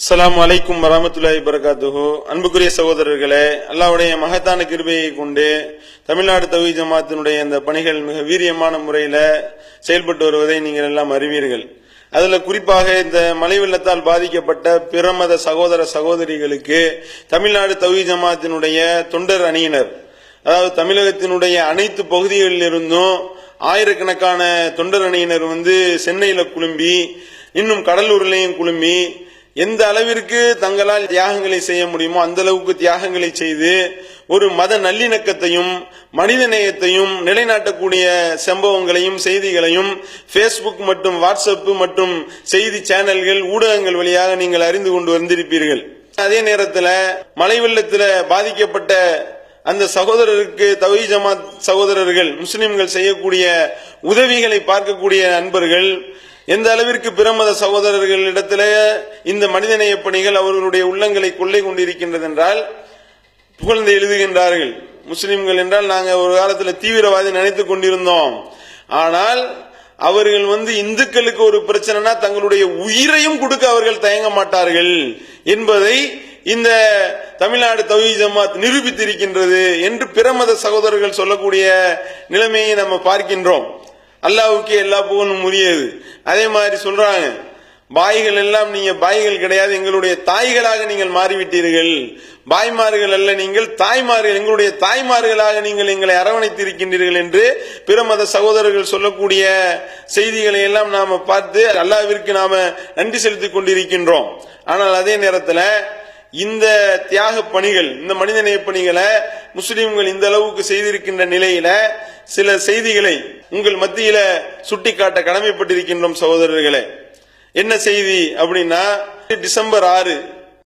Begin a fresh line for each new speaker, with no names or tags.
அஸ்லாம் அலைக்கும் வரமத்துல்லாஹி வரகாத்துஹு அன்புக்குரிய சகோதரர்களே அல்லாவுடைய மகத்தான கிருபையை கொண்டு தமிழ்நாடு தவி ஜமாத்தினுடைய இந்த பணிகள் மிக வீரியமான முறையில் செயல்பட்டு வருவதை நீங்கள் எல்லாம் அறிவீர்கள். அதில் குறிப்பாக இந்த மழை வெள்ளத்தால் பாதிக்கப்பட்ட பிரமத சகோதர சகோதரிகளுக்கு தமிழ்நாடு தவி ஜமாத்தினுடைய தொண்டர் அணியினர் அதாவது தமிழகத்தினுடைய அனைத்து பகுதிகளில் இருந்தும் ஆயிரக்கணக்கான தொண்டர் அணியினர் வந்து சென்னையில் குழும்பி இன்னும் கடலூர்லேயும் குழும்பி எந்த அளவிற்கு தங்களால் தியாகங்களை செய்ய முடியுமோ அந்த அளவுக்கு தியாகங்களை செய்து ஒரு மத நல்லிணக்கத்தையும் மனித நேயத்தையும் நிலைநாட்டக்கூடிய சம்பவங்களையும் செய்திகளையும் ஃபேஸ்புக் மற்றும் வாட்ஸ்அப் மற்றும் செய்தி சேனல்கள் ஊடகங்கள் வழியாக நீங்கள் அறிந்து கொண்டு வந்திருப்பீர்கள். அதே நேரத்தில் மழை வெள்ளத்தில் பாதிக்கப்பட்ட அந்த சகோதரருக்கு தவி ஜமாத் சகோதரர்கள் முஸ்லிம்கள் செய்யக்கூடிய உதவிகளை பார்க்கக்கூடிய நண்பர்கள் எந்த அளவிற்கு பிரமத சகோதரர்களிடத்திலே இந்த மனிதநேய பணிகள் அவர்களுடைய உள்ளங்களை கொள்ளை கொண்டிருக்கின்றது என்றால் புகழ்ந்து எழுதுகின்றார்கள். முஸ்லிம்கள் என்றால் நாங்கள் ஒரு காலத்தில் தீவிரவாதி நினைத்துக் கொண்டிருந்தோம். ஆனால் அவர்கள் வந்து இந்துக்களுக்கு ஒரு பிரச்சனைனா தங்களுடைய உயிரையும் கொடுக்க அவர்கள் தயங்க மாட்டார்கள் என்பதை இந்த தமிழ்நாடு தவி ஜமாத் நிரூபித்திருக்கின்றது என்று பிரமத சகோதரர்கள் சொல்லக்கூடிய நிலைமையை நம்ம பார்க்கின்றோம். அல்லாவுக்கு எல்லா புகழும் உரியது. அதே மாதிரி சொல்றாங்க பாய்கள் எல்லாம் நீங்க பாய்கள் கிடையாது எங்களுடைய தாய்களாக நீங்கள் மாறிவிட்டீர்கள். பாய்மார்கள் அல்ல நீங்கள் தாய்மார்கள் எங்களுடைய தாய்மார்களாக நீங்கள் எங்களை அரவணைத்து இருக்கின்றீர்கள் என்று பிற மத சகோதரர்கள் சொல்லக்கூடிய செய்திகளை எல்லாம் நாம பார்த்து அல்லாவிற்கு நாம நன்றி செலுத்திக் கொண்டிருக்கின்றோம். ஆனால் அதே நேரத்தில் இந்த தியாக பணிகள் இந்த மனிதநேய பணிகளை முஸ்லிம்கள் இந்த அளவுக்கு செய்திருக்கின்ற நிலையில சில செய்திகளை உங்கள் மத்தியில சுட்டிக்காட்ட கடமைப்பட்டிருக்கின்றோம் சகோதரர்களே. என்ன செய்தி அப்படின்னா டிசம்பர் ஆறு